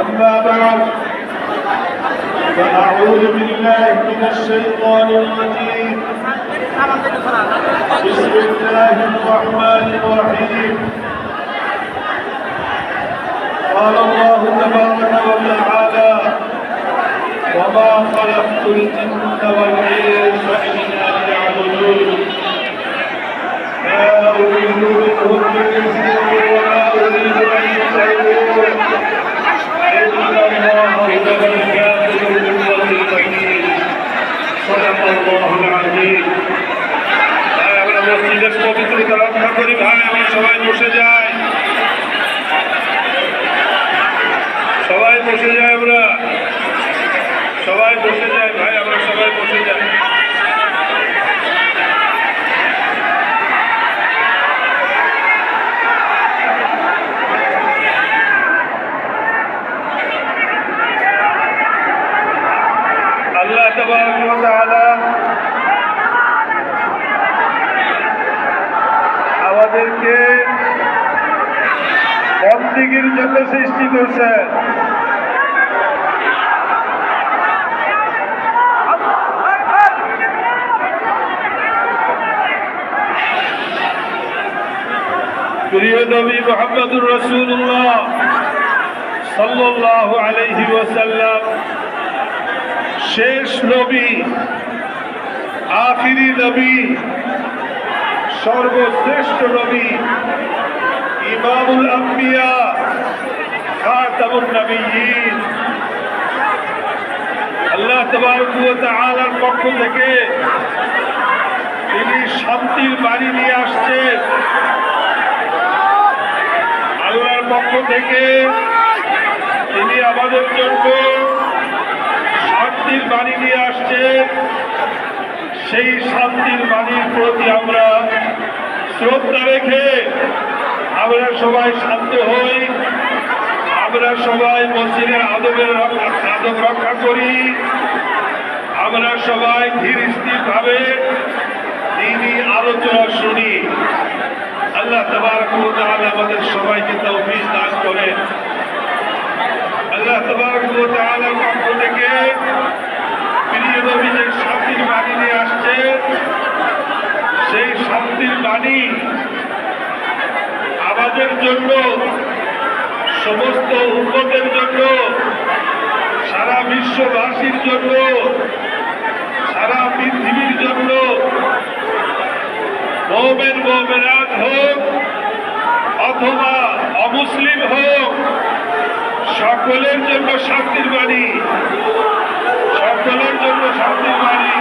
أما بعد فأعوذ بالله من الشيطان الرجيم. بسم الله الرحمن الرحيم. قال الله تبارك وتعالى وما خلقت الجن والإنس إلا ليعبدون. ما أريد منهم من পবিত্রতা রক্ষা করি ভাই আমরা সবাই বসে যাই সবাই বসে যাই আমরা সবাই বসে যাই ভাই আমরা সবাই বসে যাই আল্লাহ তাবারক ওয়া তাআলা আমাদেরকে জন্য সৃষ্টি করছেন প্রিয় নবী মোহাম্মদুর রসুল্লাহ সাল্লাল্লাহু আলাইহি ওয়াসাল্লাম, শেষ নবী, আখিরি নবী, সর্বশ্রেষ্ঠ নবী, ইমামুল আম্বিয়া খাতামুন নবিয়্যিন আল্লাহ তাআলার পক্ষ থেকে তিনি শান্তির বাড়ি নিয়ে আসছেন। আল্লাহর পক্ষ থেকে তিনি আমাদের জন্য শান্তির বাণী নিয়ে আসছেন। সেই শান্তির বাণীর প্রতি আমরা শ্রদ্ধা রেখে আমরা সবাই শান্ত হই। আমরা সবাই মসজিদের আদবের আদব রক্ষা করি। আমরা সবাই ধীর ভাবে তিনি আলোচনা শুনি। আল্লাহ তবারক ওয়া তাআলা আমাদের সবাইকে তৌফিক দান করেন। আল্লাহ তবারক ওয়া তাআলার পক্ষ থেকে প্রিয় নবীদের শান্তির বাণী নিয়ে আসছে। সেই শান্তির বাণী আমাদের জন্য সমস্ত উন্নতের জন্য, সারা বিশ্ববাসীর জন্য, সারা পৃথিবীর জন্য মোমেন মোমেনাত হোক অথবা অমুসলিম হোক, সকলের জন্য শান্তির বাণী, সকলের জন্য শান্তির বাণী।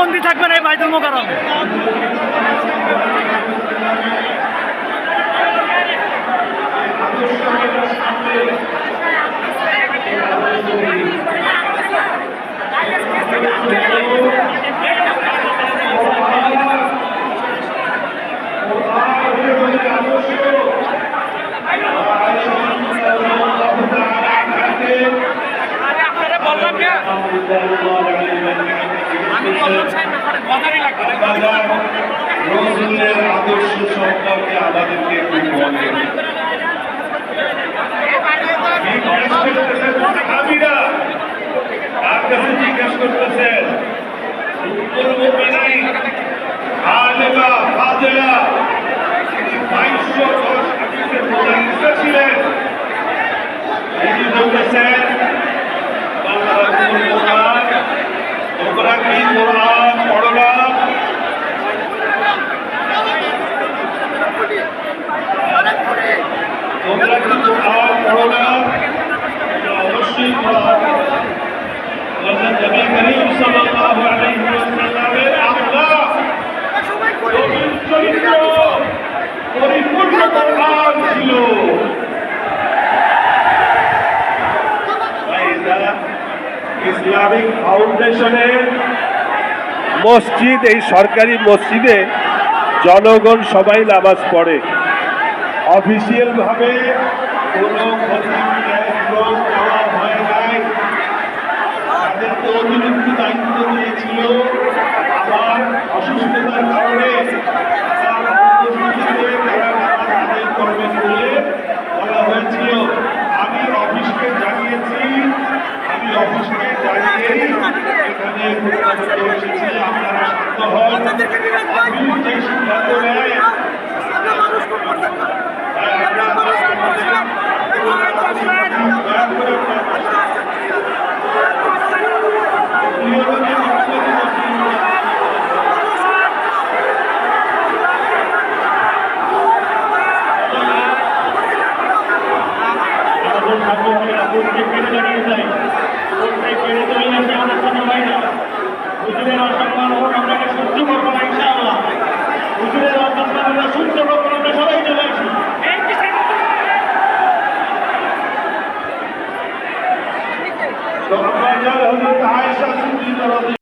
আমলিক কোনো বন্দি থাকবে না এই রসুলের আদর্শ সম্পর্কে আমাদেরকে একটু কাছে জিজ্ঞেস করতেছেন উত্তর মুমিনাই আলেমা ফাজেলা তিনি বাইশশো ছিলেন তিনি বলতেছেন ফাউন্ডেশনের মসজিদ এই সরকারি মসজিদে জনগণ সবাই নামাজ পড়ে। অফিসিয়ালভাবে কোনো অফিস যে সিদ্ধান্ত নেয় তো আমরা যারা হজরত আয়েশা সিদ্দিকা রাদিয়াল্লাহু